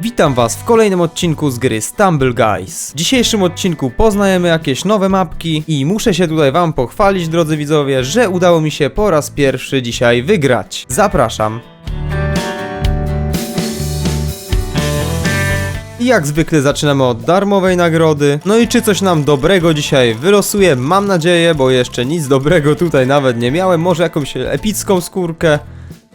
Witam Was w kolejnym odcinku z gry Stumble Guys. W dzisiejszym odcinku poznajemy jakieś nowe mapki i muszę się tutaj Wam pochwalić, drodzy widzowie, że udało mi się po raz pierwszy dzisiaj wygrać. Zapraszam. I jak zwykle zaczynamy od darmowej nagrody. No i czy coś nam dobrego dzisiaj wylosuje? Mam nadzieję, bo jeszcze nic dobrego tutaj nawet nie miałem. Może jakąś epicką skórkę.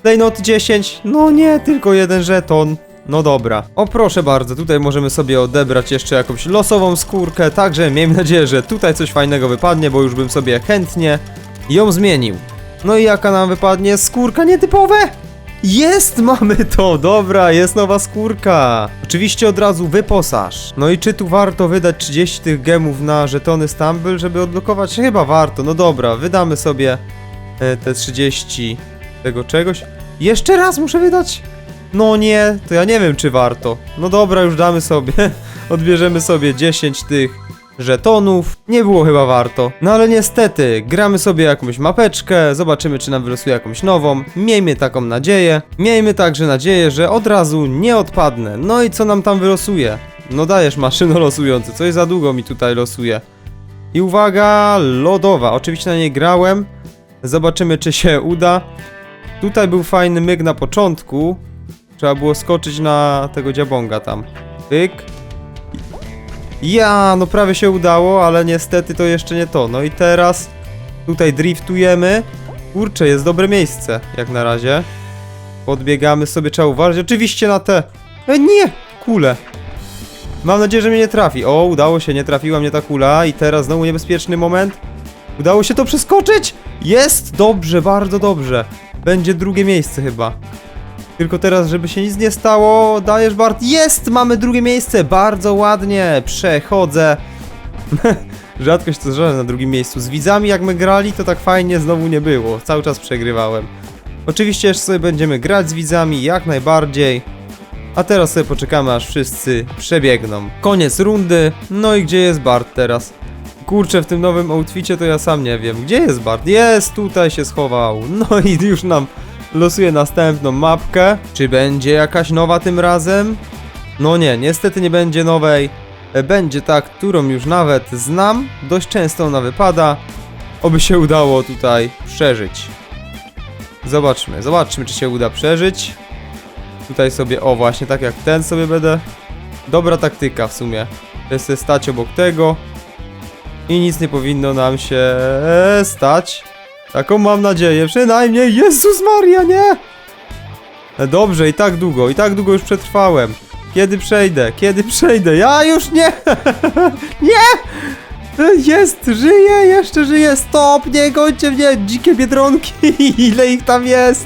Klejnot 10? No nie, tylko jeden żeton. No dobra. O proszę bardzo, tutaj możemy sobie odebrać jeszcze jakąś losową skórkę, także miejmy nadzieję, że tutaj coś fajnego wypadnie, bo już bym sobie chętnie ją zmienił. No i jaka nam wypadnie? Skórka nietypowe? Jest, mamy to, dobra, jest nowa skórka. Oczywiście od razu wyposaż. No i czy tu warto wydać 30 tych gemów na żetony Stumble, żeby odblokować? Chyba warto, no dobra, wydamy sobie e, te 30 tego czegoś. Jeszcze raz muszę wydać? No nie, to ja nie wiem czy warto. No dobra, już damy sobie. Odbierzemy sobie 10 tych żetonów. Nie było chyba warto. No ale niestety, gramy sobie jakąś mapeczkę, zobaczymy czy nam wylosuje jakąś nową. Miejmy taką nadzieję. Miejmy także nadzieję, że od razu nie odpadnę. No i co nam tam wylosuje? No dajesz maszyno losujący, coś za długo mi tutaj losuje. I uwaga, lodowa. Oczywiście na niej grałem. Zobaczymy czy się uda. Tutaj był fajny myk na początku. Trzeba było skoczyć na tego dziabonga tam. Tyk. Ja, no prawie się udało, ale niestety to jeszcze nie to. No i teraz tutaj driftujemy. Kurczę, jest dobre miejsce, jak na razie. Podbiegamy sobie, trzeba uważać. Oczywiście na te... E, nie! Kule. Mam nadzieję, że mnie nie trafi. O, udało się, nie trafiła mnie ta kula. I teraz znowu niebezpieczny moment. Udało się to przeskoczyć? Jest! Dobrze, bardzo dobrze. Będzie drugie miejsce chyba. Tylko teraz, żeby się nic nie stało, dajesz Bart. Jest! Mamy drugie miejsce! Bardzo ładnie! Przechodzę. Rzadko się to zdarza na drugim miejscu. Z widzami jak my grali, to tak fajnie znowu nie było. Cały czas przegrywałem. Oczywiście jeszcze sobie będziemy grać z widzami, jak najbardziej. A teraz sobie poczekamy, aż wszyscy przebiegną. Koniec rundy. No i gdzie jest Bart teraz? Kurczę, w tym nowym outficie to ja sam nie wiem. Gdzie jest Bart? Jest, tutaj się schował. No i już nam losuje następną mapkę. Czy będzie jakaś nowa tym razem? No nie, niestety nie będzie nowej. E, Będzie ta, którą już nawet znam. Dość często ona wypada. Oby się udało tutaj przeżyć. Zobaczmy, zobaczmy czy się uda przeżyć. Tutaj sobie, o właśnie tak jak ten sobie będę. Dobra taktyka w sumie. Jest stać obok tego. I nic nie powinno nam się stać. Taką mam nadzieję, przynajmniej. Jezus Maria, nie! E, Dobrze, i tak długo, i tak długo już przetrwałem. Kiedy przejdę? Kiedy przejdę? Ja już nie! nie! E, Jest, żyję, jeszcze żyję. Stop, nie gońcie mnie, dzikie biedronki. Ile ich tam jest?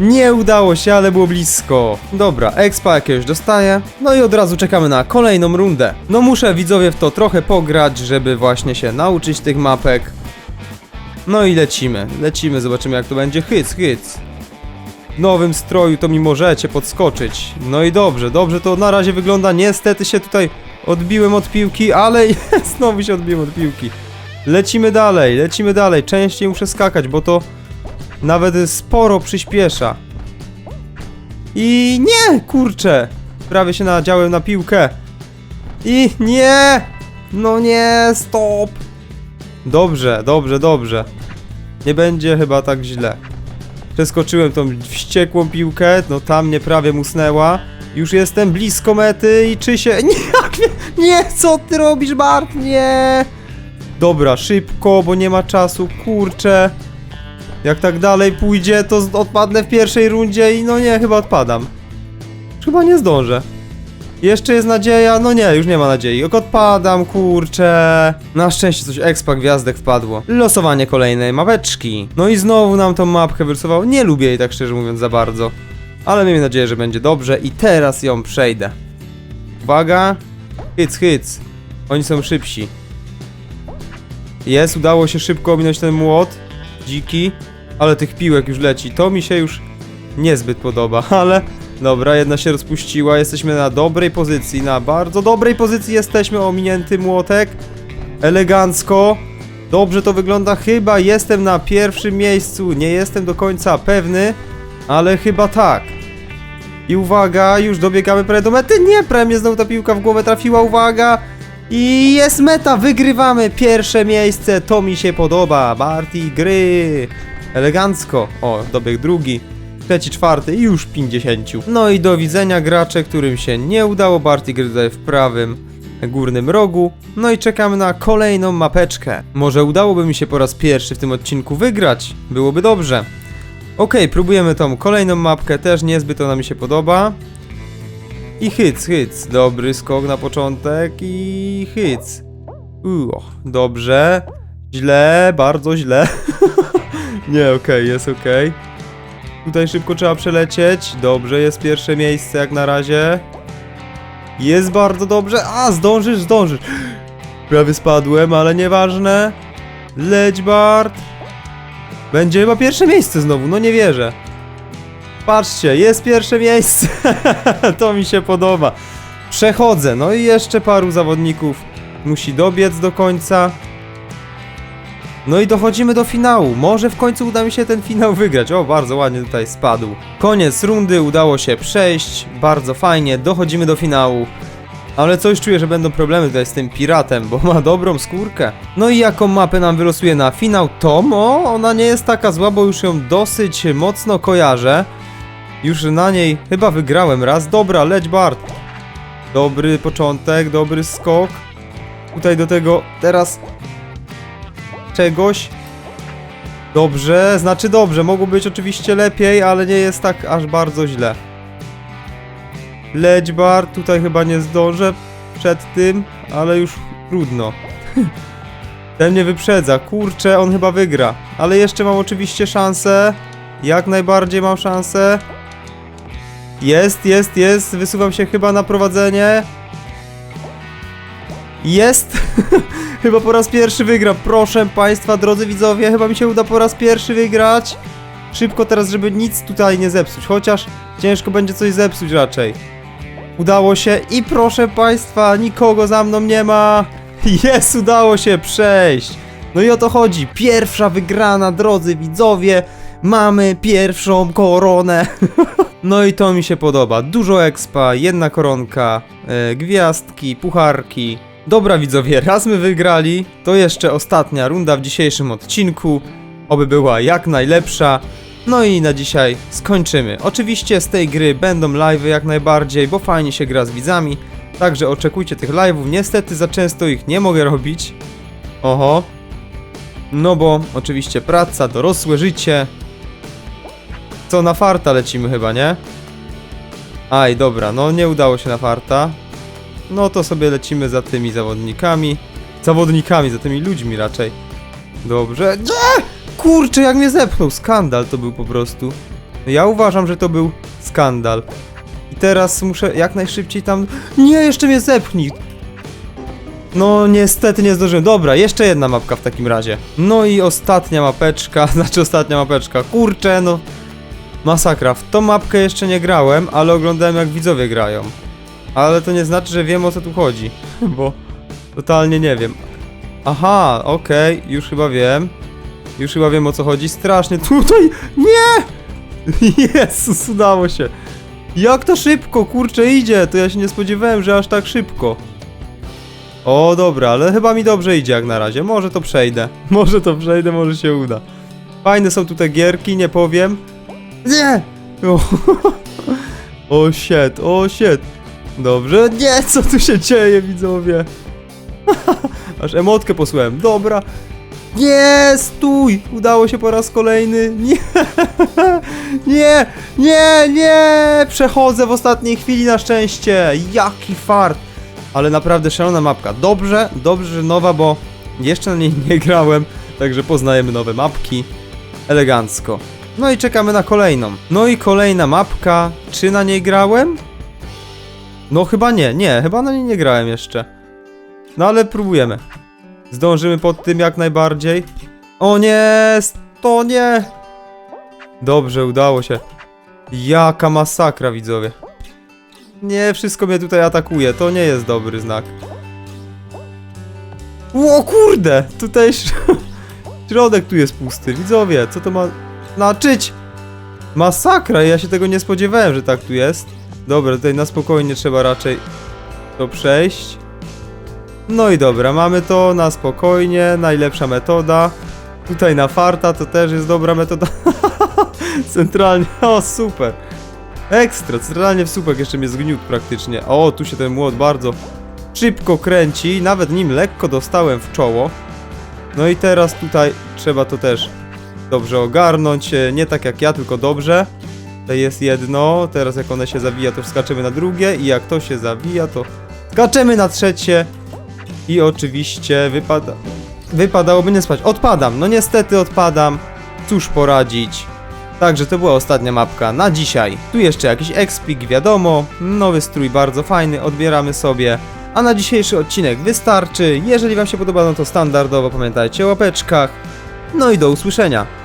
Nie udało się, ale było blisko. Dobra, expa jakiegoś dostaję. No i od razu czekamy na kolejną rundę. No muszę widzowie w to trochę pograć, żeby właśnie się nauczyć tych mapek. No i lecimy, lecimy, zobaczymy jak to będzie. Hyc, hyc. W nowym stroju to mi możecie podskoczyć. No i dobrze, dobrze to na razie wygląda. Niestety się tutaj odbiłem od piłki, ale znowu się odbiłem od piłki. Lecimy dalej, lecimy dalej. Częściej muszę skakać, bo to nawet sporo przyspiesza. I nie, kurczę. Prawie się nadziałem na piłkę. I nie! No nie, stop! Dobrze, dobrze, dobrze. Nie będzie chyba tak źle. Przeskoczyłem tą wściekłą piłkę, no tam mnie prawie musnęła. Już jestem blisko mety i czy się... Nie, nie, co ty robisz, Bart? Nie! Dobra, szybko, bo nie ma czasu, kurczę. Jak tak dalej pójdzie, to odpadnę w pierwszej rundzie i no nie, chyba odpadam. Chyba nie zdążę. Jeszcze jest nadzieja? No nie, już nie ma nadziei. Jak odpadam, kurczę. Na szczęście coś expa gwiazdek wpadło. Losowanie kolejnej mapeczki. No i znowu nam tą mapkę wyrysował. Nie lubię jej tak szczerze mówiąc za bardzo. Ale miejmy nadzieję, że będzie dobrze i teraz ją przejdę. Uwaga. Hyc, hyc. Oni są szybsi. Jest, udało się szybko ominąć ten młot. Dziki. Ale tych piłek już leci. To mi się już niezbyt podoba, ale dobra, jedna się rozpuściła. Jesteśmy na dobrej pozycji, na bardzo dobrej pozycji jesteśmy. Ominięty młotek. Elegancko. Dobrze to wygląda. Chyba jestem na pierwszym miejscu. Nie jestem do końca pewny, ale chyba tak. I uwaga, już dobiegamy prawie do mety. Nie, prawie znowu ta piłka w głowę trafiła, uwaga. I jest meta, wygrywamy pierwsze miejsce, to mi się podoba. Barty gry. Elegancko. O, dobieg drugi. Trzeci, czwarty i już 50. No i do widzenia gracze, którym się nie udało. Barty gry tutaj w prawym górnym rogu. No i czekamy na kolejną mapeczkę. Może udałoby mi się po raz pierwszy w tym odcinku wygrać. Byłoby dobrze. Okej, próbujemy tą kolejną mapkę, też niezbyt ona mi się podoba. I hyc, hyc. Dobry skok na początek i hyc. Uo, dobrze. Źle, bardzo źle. Nie, okej, jest okej. Tutaj szybko trzeba przelecieć. Dobrze, jest pierwsze miejsce jak na razie. Jest bardzo dobrze. A, zdążysz, zdążysz. Prawie spadłem, ale nieważne. Leć, Bart. Będzie chyba pierwsze miejsce znowu, no nie wierzę. Patrzcie, jest pierwsze miejsce. to mi się podoba. Przechodzę, no i jeszcze paru zawodników musi dobiec do końca. No i dochodzimy do finału. Może w końcu uda mi się ten finał wygrać. O, bardzo ładnie tutaj spadł. Koniec rundy, udało się przejść. Bardzo fajnie, dochodzimy do finału. Ale coś czuję, że będą problemy tutaj z tym piratem, bo ma dobrą skórkę. No i jaką mapę nam wylosuje na finał Tom? O, ona nie jest taka zła, bo już ją dosyć mocno kojarzę. Już na niej chyba wygrałem raz. Dobra, leć Bart. Dobry początek, dobry skok. Tutaj do tego teraz czegoś. Dobrze, znaczy dobrze, mogło być oczywiście lepiej, ale nie jest tak aż bardzo źle. Leć Bart, tutaj chyba nie zdążę przed tym, ale już trudno. Ten mnie wyprzedza, kurczę, on chyba wygra. Ale jeszcze mam oczywiście szansę. Jak najbardziej mam szansę. Jest, jest, jest. Wysuwam się chyba na prowadzenie. Jest! chyba po raz pierwszy wygra. Proszę Państwa, drodzy widzowie, chyba mi się uda po raz pierwszy wygrać. Szybko teraz, żeby nic tutaj nie zepsuć. Chociaż ciężko będzie coś zepsuć raczej. Udało się i proszę Państwa, nikogo za mną nie ma. Jest, udało się przejść. No i o to chodzi. Pierwsza wygrana, drodzy widzowie. Mamy pierwszą koronę. No i to mi się podoba. Dużo expa, jedna koronka, e, gwiazdki, pucharki. Dobra widzowie, raz my wygrali, to jeszcze ostatnia runda w dzisiejszym odcinku. Oby była jak najlepsza. No i na dzisiaj skończymy. Oczywiście z tej gry będą live'y jak najbardziej, bo fajnie się gra z widzami. Także oczekujcie tych live'ów. Niestety za często ich nie mogę robić. Oho. No bo oczywiście praca, dorosłe życie. Co na farta lecimy chyba, nie? Aj, dobra, no nie udało się na farta. No to sobie lecimy za tymi zawodnikami. Zawodnikami, za tymi ludźmi raczej. Dobrze. Nie! Kurczę, jak mnie zepchnął. Skandal to był po prostu. Ja uważam, że to był skandal. I teraz muszę jak najszybciej tam... Nie, jeszcze mnie zepchnij. No niestety nie zdążyłem. Dobra, jeszcze jedna mapka w takim razie. No i ostatnia mapeczka, znaczy ostatnia mapeczka. Kurczę, no... Masakra. W tą mapkę jeszcze nie grałem, ale oglądałem jak widzowie grają. Ale to nie znaczy, że wiem o co tu chodzi, bo totalnie nie wiem. Aha, okej, już chyba wiem. Już chyba wiem o co chodzi. Strasznie tutaj. Nie! Jezus, udało się. Jak to szybko, kurczę, idzie. To ja się nie spodziewałem, że aż tak szybko. O, dobra, ale chyba mi dobrze idzie jak na razie. Może to przejdę. Może to przejdę, może się uda. Fajne są tutaj gierki, nie powiem. Nie! O, o shit, o shit. Dobrze, nie, co tu się dzieje, widzowie? Aż emotkę posłałem. Dobra. Nie, stój! Udało się po raz kolejny. Nie, nie, nie, nie! Przechodzę w ostatniej chwili na szczęście. Jaki fart. Ale naprawdę szalona mapka. Dobrze, dobrze, że nowa, bo jeszcze na niej nie grałem. Także poznajemy nowe mapki. Elegancko. No i czekamy na kolejną. No i kolejna mapka. Czy na niej grałem? No chyba nie, nie, chyba na niej nie grałem jeszcze. No ale próbujemy. Zdążymy pod tym jak najbardziej. O nie, to nie. Dobrze, udało się. Jaka masakra, widzowie. Nie, wszystko mnie tutaj atakuje, to nie jest dobry znak. O kurde, tutaj środek tu jest pusty, widzowie, co to ma znaczyć? Masakra, ja się tego nie spodziewałem, że tak tu jest. Dobra, tutaj na spokojnie trzeba raczej to przejść. No i dobra, mamy to na spokojnie, najlepsza metoda. Tutaj na farta to też jest dobra metoda. Centralnie, o super. Ekstra, centralnie w słupek jeszcze mnie zgniótł praktycznie. O, tu się ten młot bardzo szybko kręci, nawet nim lekko dostałem w czoło. No i teraz tutaj trzeba to też dobrze ogarnąć, e, nie tak jak ja, tylko dobrze. To jest jedno, teraz jak one się zawija, to skaczemy na drugie i jak to się zawija, to skaczemy na trzecie i oczywiście wypada... wypadałoby nie spać. Odpadam, no niestety odpadam. Cóż poradzić. Także to była ostatnia mapka na dzisiaj. Tu jeszcze jakiś expik, wiadomo. Nowy strój bardzo fajny, odbieramy sobie. A na dzisiejszy odcinek wystarczy. Jeżeli wam się podoba, no to standardowo pamiętajcie o łapeczkach. No i do usłyszenia.